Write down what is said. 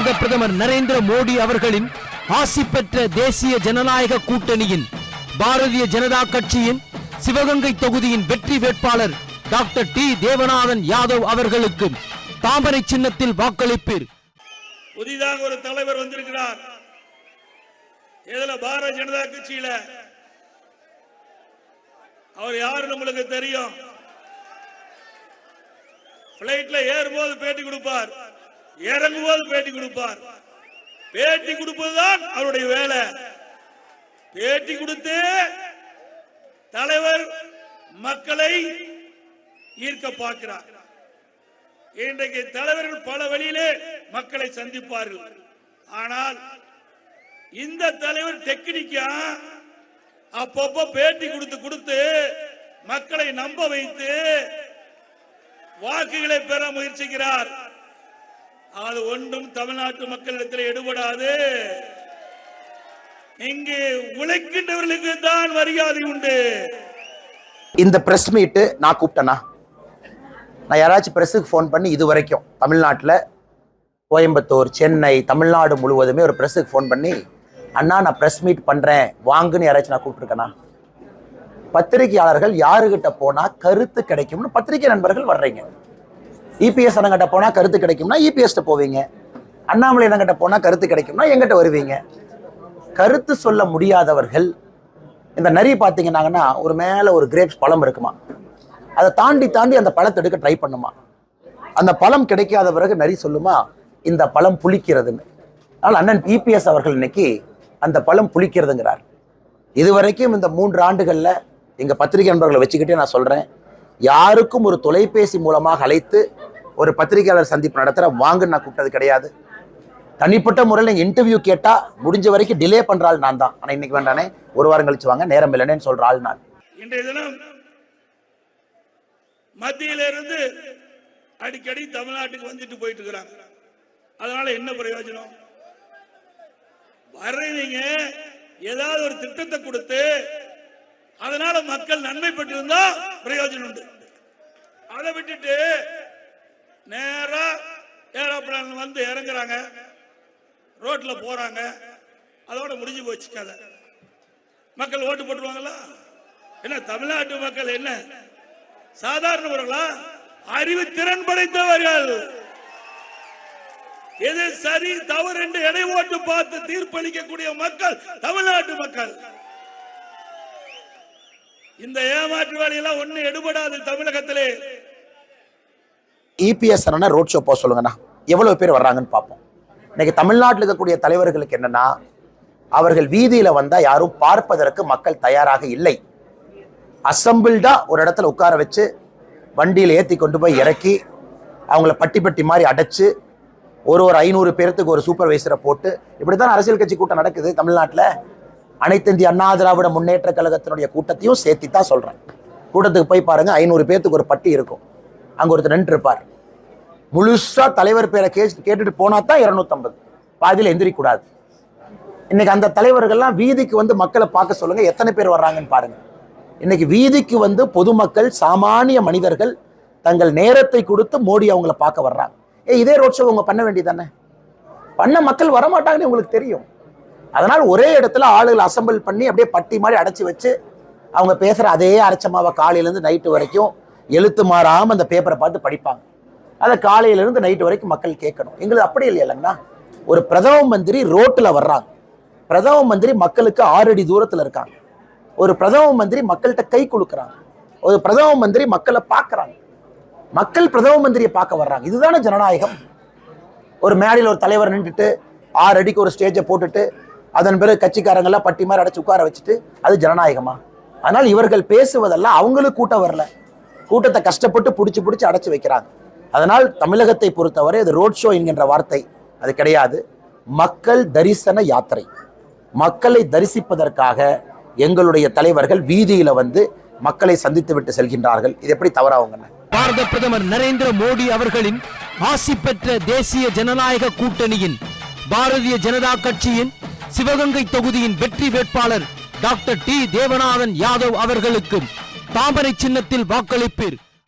பாரத பிரதமர் நரேந்திர மோடி அவர்களின் ஆசி பெற்ற தேசிய ஜனநாயக கூட்டணியின் பாரதிய ஜனதா கட்சியின் சிவகங்கை தொகுதியின் வெற்றி வேட்பாளர் டாக்டர் டி தேவநாதன் யாதவ் அவர்களுக்கு தாமரை சின்னத்தில் வாக்களிப்பீர். புதிதாக ஒரு தலைவர் வந்திருக்கிறார். இதுல பாரதிய ஜனதா கட்சியில அவர் யாருன்னு உங்களுக்கு தெரியும்? பிளைட்ல ஏறும்போது பேட்டி கொடுப்பார். இறங்குவது பேட்டி கொடுப்பார். பேட்டி கொடுப்பதுதான் அவருடைய வேலை. பேட்டி கொடுத்து தலைவர் மக்களை ஈர்க்க பார்க்கிறார். இன்றைக்கு தலைவர்கள் பல வழியிலே மக்களை சந்திப்பார்கள். ஆனால் இந்த தலைவர் டெக்னிக்கா அப்பப்போ பேட்டி கொடுத்து கொடுத்து மக்களை நம்ப வைத்து வாக்குகளை பெற முயற்சிக்கிறார். அது ஒன்றும் தமிழ்நாட்டு மக்களிடத்தில் எடுபடாது. இங்கு உழைக்கின்றவர்களுக்கு தான் மரியாதை உண்டு. இந்த ப்ரெஸ் மீட்டு நான் கூப்பிட்டேனா? நான் யாராச்சும் ப்ரெஸ்ஸுக்கு ஃபோன் பண்ணி இது வரைக்கும் தமிழ்நாட்டில் கோயம்புத்தூர் சென்னை தமிழ்நாடு முழுவதுமே ஒரு ப்ரெஸ்ஸுக்கு ஃபோன் பண்ணி அண்ணா நான் ப்ரெஸ் மீட் பண்ணுறேன் வாங்குன்னு யாராச்சும் நான் கூப்பிட்ருக்கேனா பத்திரிகையாளர்கள் யாருக்கிட்ட போனால் கருத்து கிடைக்கும்னு பத்திரிகை நண்பர்கள் வர்றீங்க. இபிஎஸ் அண்ணங்கிட்ட போனால் கருத்து கிடைக்கும்னா இபிஎஸ்ட்ட போவீங்க. அண்ணாமலை அண்ணங்கிட்ட போனால் கருத்து கிடைக்கும்னா எங்கிட்ட வருவீங்க. கருத்து சொல்ல முடியாதவர்கள் இந்த நரி பார்த்தீங்கன்னாங்கன்னா ஒரு மேலே ஒரு கிரேப்ஸ் பழம் இருக்குமா? அதை தாண்டி தாண்டி அந்த பழத்தை எடுக்க ட்ரை பண்ணுமா? அந்த பழம் கிடைக்காத பிறகு நரி சொல்லுமா இந்த பழம் புளிக்கிறதுன்னு. அதனால் அண்ணன் இபிஎஸ் அவர்கள் இன்னைக்கு அந்த பழம் புளிக்கிறதுங்கிறார். இதுவரைக்கும் இந்த மூன்று ஆண்டுகளில் எங்கள் பத்திரிகை நண்பர்களை வச்சுக்கிட்டே நான் சொல்கிறேன் யாருக்கும் ஒரு தொலைபேசி மூலமாக அழைத்து ஒரு பத்திரிகையாளர் சந்திப்பு நடத்துகிற வாங்கன்னு நான் கூப்பிட்டது கிடையாது. தனிப்பட்ட முறையில் நீங்கள் இன்டர்வியூ கேட்டால் முடிஞ்ச வரைக்கும் டிலே பண்ணுறாள் நான் தான். ஆனால் இன்னைக்கு வேண்டானே ஒரு வாரம் கழிச்சு வாங்க நேரம் இல்லைன்னு சொல்கிற ஆள் நான். இன்றைய தினம் மத்தியில இருந்து அடிக்கடி தமிழ்நாட்டுக்கு வந்துட்டு போயிட்டு இருக்கிறாங்க அதனால என்ன பிரயோஜனம்? வர்றீங்க ஏதாவது ஒரு திட்டத்தை கொடுத்து அதனால மக்கள் நன்மை பெற்றிருந்தா பிரயோஜனம் உண்டு. அதை விட்டுட்டு நேரா ஏரோப்ளான் வந்து இறங்குறாங்க. ரோட்டில் போகிறாங்க அதோட முடிஞ்சு போச்சு கதை. மக்கள் ஓட்டு போட்டுருவாங்களா? என்ன தமிழ்நாட்டு மக்கள் என்ன? சாதாரணவர்களா அறிவு திறன் படைத்தவர்கள். எது சரி தவறு என்று எடை ஓட்டு பார்த்து தீர்ப்பளிக்கக்கூடிய மக்கள் தமிழ்நாட்டு மக்கள். இந்த ஏமாற்று வேலையெல்லாம் ஒண்ணு எடுபடாது தமிழகத்திலே. இபிஎஸ் அண்ணா ரோட் ஷோ போக சொல்லுங்கண்ணா. எவ்வளோ பேர் வர்றாங்கன்னு பார்ப்போம். இன்னைக்கு தமிழ்நாட்டில் இருக்கக்கூடிய தலைவர்களுக்கு என்னன்னா அவர்கள் வீதியில் வந்தால் யாரும் பார்ப்பதற்கு மக்கள் தயாராக இல்லை. அசம்பிள்டாக ஒரு இடத்துல உட்கார வச்சு வண்டியில் ஏற்றி கொண்டு போய் இறக்கி அவங்கள பட்டி பட்டி மாதிரி அடைச்சு ஒரு ஒரு ஐநூறு பேர்த்துக்கு ஒரு சூப்பர்வைசரை போட்டு இப்படி தான் அரசியல் கட்சி கூட்டம் நடக்குது தமிழ்நாட்டில். அனைத்து இந்திய அண்ணா திராவிட முன்னேற்ற கழகத்தினுடைய கூட்டத்தையும் சேர்த்தி தான் சொல்கிறேன் கூட்டத்துக்கு போய் பாருங்கள் ஐநூறு பேர்த்துக்கு ஒரு பட்டி இருக்கும். அங்கே ஒருத்தர் நின்று இருப்பார் முழுசாக தலைவர் பேரை கே கேட்டுட்டு போனா தான் இரநூத்தம்பது. பாதியில் எந்திரிக்கூடாது. இன்னைக்கு அந்த தலைவர்கள்லாம் வீதிக்கு வந்து மக்களை பார்க்க சொல்லுங்கள் எத்தனை பேர் வர்றாங்கன்னு பாருங்கள் இன்னைக்கு வீதிக்கு வந்து பொதுமக்கள் சாமானிய மனிதர்கள் தங்கள் நேரத்தை கொடுத்து மோடி அவங்கள பார்க்க வர்றாங்க. ஏ இதே ரோட் ஷோ அவங்க பண்ண வேண்டியதானே பண்ண மக்கள் வரமாட்டாங்கன்னு உங்களுக்கு தெரியும். அதனால் ஒரே இடத்துல ஆளுகள் அசம்பிள் பண்ணி அப்படியே பட்டி மாதிரி அடைச்சி வச்சு அவங்க பேசுகிற அதே அரைச்சமாவை காலையிலேருந்து நைட்டு வரைக்கும் எழுத்து மாறாமல் அந்த பேப்பரை பார்த்து படிப்பாங்க. அதை காலையிலேருந்து நைட்டு வரைக்கும் மக்கள் கேட்கணும். எங்களுக்கு அப்படி இல்லை இல்லைங்கண்ணா ஒரு பிரதம மந்திரி ரோட்டில் வர்றாங்க. பிரதம மந்திரி மக்களுக்கு ஆறு அடி தூரத்தில் இருக்காங்க. ஒரு பிரதம மந்திரி மக்கள்கிட்ட கை கொடுக்குறாங்க. ஒரு பிரதம மந்திரி மக்களை பார்க்குறாங்க. மக்கள் பிரதம மந்திரியை பார்க்க வர்றாங்க. இதுதானே ஜனநாயகம். ஒரு மேடையில் ஒரு தலைவர் நின்றுட்டு ஆறு அடிக்கு ஒரு ஸ்டேஜை போட்டுட்டு அதன் பிறகு கட்சிக்காரங்கெல்லாம் பட்டி மாதிரி அடைச்சு உட்கார வச்சுட்டு அது ஜனநாயகமா? ஆனால் இவர்கள் பேசுவதெல்லாம் அவங்களுக்கு கூட்டம் வரல. கூட்டத்தை கஷ்டப்பட்டு பிடிச்சி பிடிச்சி அடைச்சு வைக்கிறாங்க. அதனால் தமிழகத்தை பொறுத்தவரை அது ரோட் ஷோ என்கின்ற வார்த்தை. அது கிடையாது. மக்கள் தரிசன யாத்திரை. மக்களை தரிசிப்பதற்காக எங்களுடைய தலைவர்கள் வீதியில வந்து மக்களை சந்தித்து விட்டு செல்கின்றார்கள். இது எப்படி தவறாகுங்கண்ணே பாரத பிரதமர் நரேந்திர மோடி அவர்களின் ஆசி பெற்ற தேசிய ஜனநாயக கூட்டணியின் பாரதிய ஜனதா கட்சியின் சிவகங்கை தொகுதியின் வெற்றி வேட்பாளர் டாக்டர் டி தேவநாதன் யாதவ் அவர்களுக்கு தாமரை சின்னத்தில் வாக்களிப்பீர்.